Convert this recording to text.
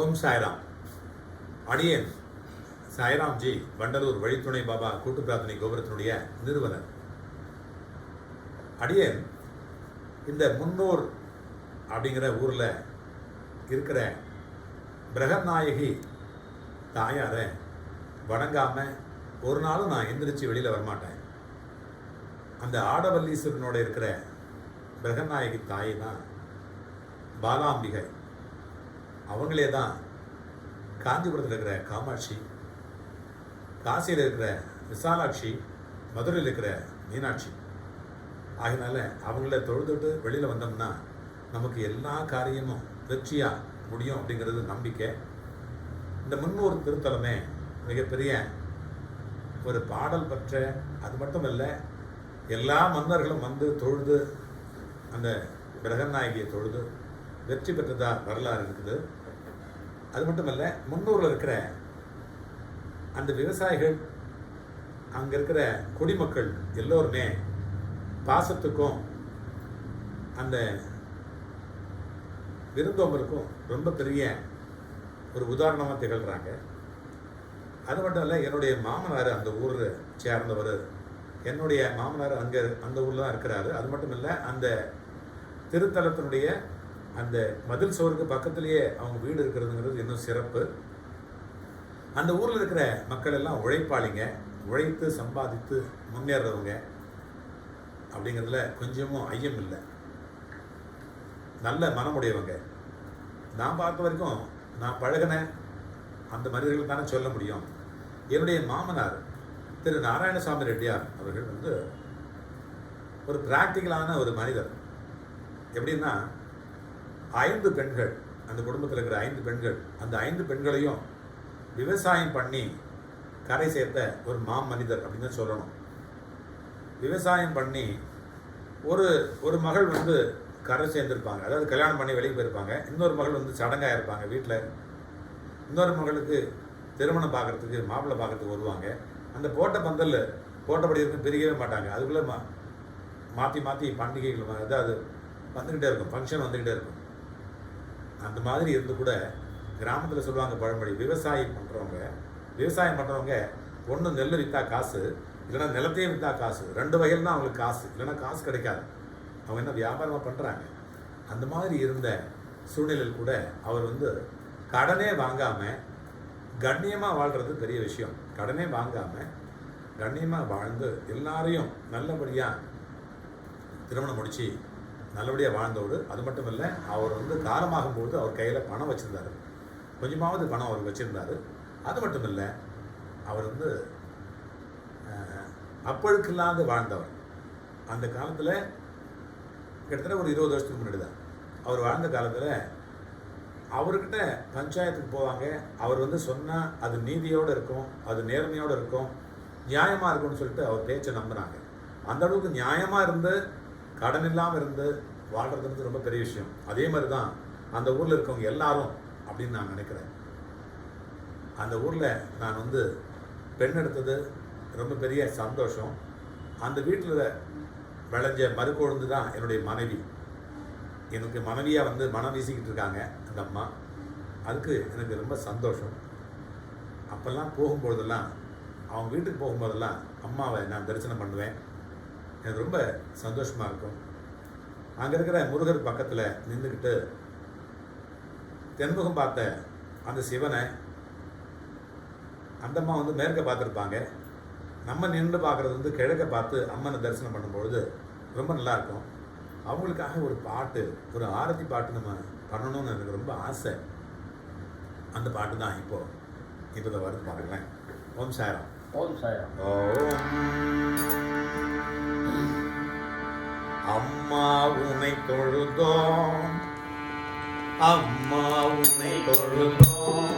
ஓம் சாய்ராம். அடியன். சாய்ராம்ஜி வண்டலூர் வழித்துணை பாபா கூட்டு பிரார்த்தனை கோபுரத்தினுடைய நிறுவனர். அடியன் இந்த முன்னூர் அப்படிங்கிற ஊரில் இருக்கிற பிரகநாயகி தாயாரை வணங்காமல் ஒரு நாளும் நான் எந்திரிச்சு வெளியில் வரமாட்டேன். அந்த ஆடவல்லீஸ்வரனோட இருக்கிற பிரகநாயகி தாய் தான் பாலாம்பிகை. அவங்களே தான் காஞ்சிபுரத்தில் இருக்கிற காமாட்சி காசியில் இருக்கிற விசாலாட்சி மதுரையில் இருக்கிற மீனாட்சி. ஆகினால அவங்கள தொழுதுட்டு வெளியில் வந்தோம்னா நமக்கு எல்லா காரியமும் வெற்றியாக முடியும் அப்படிங்கிறது நம்பிக்கை. இந்த முன்னூறு திருத்தலமே மிகப்பெரிய ஒரு பாடல் பற்ற அது மட்டும் இல்லை எல்லா மன்னர்களும் வந்து தொழுது அந்த கிரகநாயகியை தொழுது வெற்றி பெற்றதாக வரலாறு இருக்குது. அது மட்டும் இல்லை முன்னூரில் இருக்கிற அந்த விவசாயிகள் அங்கே இருக்கிற குடிமக்கள் எல்லோருமே பாசத்துக்கும் அந்த விருந்தோம்பலுக்கும் ரொம்ப பெரிய ஒரு உதாரணமாக திகழ்கிறாங்க அது மட்டும் இல்லை என்னுடைய மாமனார் அந்த ஊர் சேர்ந்தவர் என்னுடைய மாமனார் அங்கே அந்த ஊரில் தான் இருக்கிறாரு. அது மட்டும் இல்லை அந்த திருத்தலத்தினுடைய அந்த மதில் சுவருக்கு பக்கத்திலேயே அவங்க வீடு இருக்கிறதுங்கிறது இன்னும் சிறப்பு. அந்த ஊரில் இருக்கிற மக்கள் எல்லாம் உழைப்பாளிங்க. உழைத்து சம்பாதித்து முன்னேறவங்க அப்படிங்கிறதுல கொஞ்சமும் ஐயம் இல்லை. நல்ல மனமுடையவங்க நான் பார்த்த வரைக்கும் நான் பழகின அந்த மனிதர்கள் தானே சொல்ல முடியும். என்னுடைய மாமனார் திரு நாராயணசாமி ரெட்டியார் அவர்கள் வந்து ஒரு பிராக்டிக்கலான ஒரு மனிதர். எப்படின்னா ஐந்து பெண்கள் அந்த குடும்பத்தில் இருக்கிற ஐந்து பெண்கள் அந்த ஐந்து பெண்களையும் விவசாயம் பண்ணி கரை சேர்த்த ஒரு மாமனிதர் மனிதர் அப்படின்னு தான் சொல்லணும். விவசாயம் பண்ணி ஒரு ஒரு மகள் வந்து கரை சேர்ந்துருப்பாங்க. அதாவது கல்யாணம் பண்ணி வெளியே போயிருப்பாங்க. இன்னொரு மகள் வந்து சடங்காக இருப்பாங்க வீட்டில் இன்னொரு மகளுக்கு திருமணம் பார்க்கறதுக்கு மாப்பிள்ளை பார்க்குறதுக்கு வருவாங்க. அந்த போட்ட பந்தலில் போட்டபடி இருந்து பிரிக்கவே மாட்டாங்க. அதுக்குள்ளே மா மாற்றி மாற்றி பண்டிகைகள் அதாவது வந்துக்கிட்டே இருக்கும். ஃபங்க்ஷன் வந்துக்கிட்டே இருக்கும். அந்த மாதிரி இருந்து கூட கிராமத்தில் சொல்லுவாங்க பழமொழி விவசாயம் பண்ணுறவங்க விவசாயம் பண்ணுறவங்க ஒன்று நெல் விற்றா காசு இல்லைன்னா நிலத்தையும் விற்றா காசு. ரெண்டு வகையில் தான் அவங்களுக்கு காசு இல்லைன்னா காசு கிடைக்காது. அவங்க என்ன வியாபாரமாக பண்ணுறாங்க அந்த மாதிரி இருந்த சூழ்நிலையில் கூட அவர் வந்து கடனே வாங்காமல் கண்ணியமாக வாழ்கிறது பெரிய விஷயம். கடனே வாங்காமல் கண்ணியமாக வாழ்ந்து எல்லாரையும் நல்லபடியாக திருமணம் முடித்து நல்லபடியாக வாழ்ந்தவர். அது மட்டும் இல்லை அவர் வந்து காலமாகும்போது அவர் கையில் பணம் வச்சுருந்தாரு. கொஞ்சமாவது பணம் அவர் வச்சுருந்தார். அது மட்டும் இல்லை அவர் வந்து அஹ், அப்பழுக்கில்லாது வாழ்ந்தவர். அந்த காலத்தில் கிட்டத்தட்ட ஒரு இருபது வருஷத்துக்கு முன்னாடி தான் அவர் வாழ்ந்த காலத்தில் அவர்கிட்ட பஞ்சாயத்துக்கு போவாங்க. அவர் வந்து சொன்னால் அது நீதியோடு இருக்கும் அது நேர்மையோடு இருக்கும் நியாயமாக இருக்கும்னு சொல்லிட்டு அவர் பேச்சை நம்புனாங்க அந்த அளவுக்கு நியாயமாக இருந்து கடன் இல்லாமல் இருந்து வாழ்றதுன்றது ரொம்ப பெரிய விஷயம். அதே மாதிரி தான் அந்த ஊரில் இருக்கவங்க எல்லாரும் அப்படின்னு நான் நினைக்கிறேன். அந்த ஊரில் நான் வந்து பெண் எடுத்தது ரொம்ப பெரிய சந்தோஷம். அந்த வீட்டில் விளைஞ்ச மறுக்கொழுந்து தான் என்னுடைய மனைவி. எனக்கு மனைவியாக வந்து மனம் வீசிக்கிட்டு இருக்காங்க அந்த அம்மா. அதுக்கு எனக்கு ரொம்ப சந்தோஷம். அப்போல்லாம் போகும்பொழுதெல்லாம் அவங்க வீட்டுக்கு போகும்போதெல்லாம் அம்மாவை நான் தரிசனம் பண்ணுவேன். எனக்கு ரொம்ப சந்தோஷமாக இருக்கும். அங்கே இருக்கிற முருகர் பக்கத்தில் நின்றுக்கிட்டு தென்முகம் பார்த்த அந்த சிவனை அந்த அம்மா வந்து மேற்க பார்த்துருப்பாங்க. நம்ம நின்று பார்க்குறது வந்து கிழக்க பார்த்து அம்மனை தரிசனம் பண்ணும்பொழுது ரொம்ப நல்லா இருக்கும். அவங்களுக்காக ஒரு பாட்டு ஒரு ஆரத்தி பாட்டு நம்ம பண்ணணும்னு எனக்கு ரொம்ப ஆசை. அந்த பாட்டு தான் இப்போ இப்போ தான் வருது பாருங்களேன். ஓம் சாரம் ஓம் சாயம் ஓம். உனை தொழுதோம். அம்மா உனை தொழுதோம்.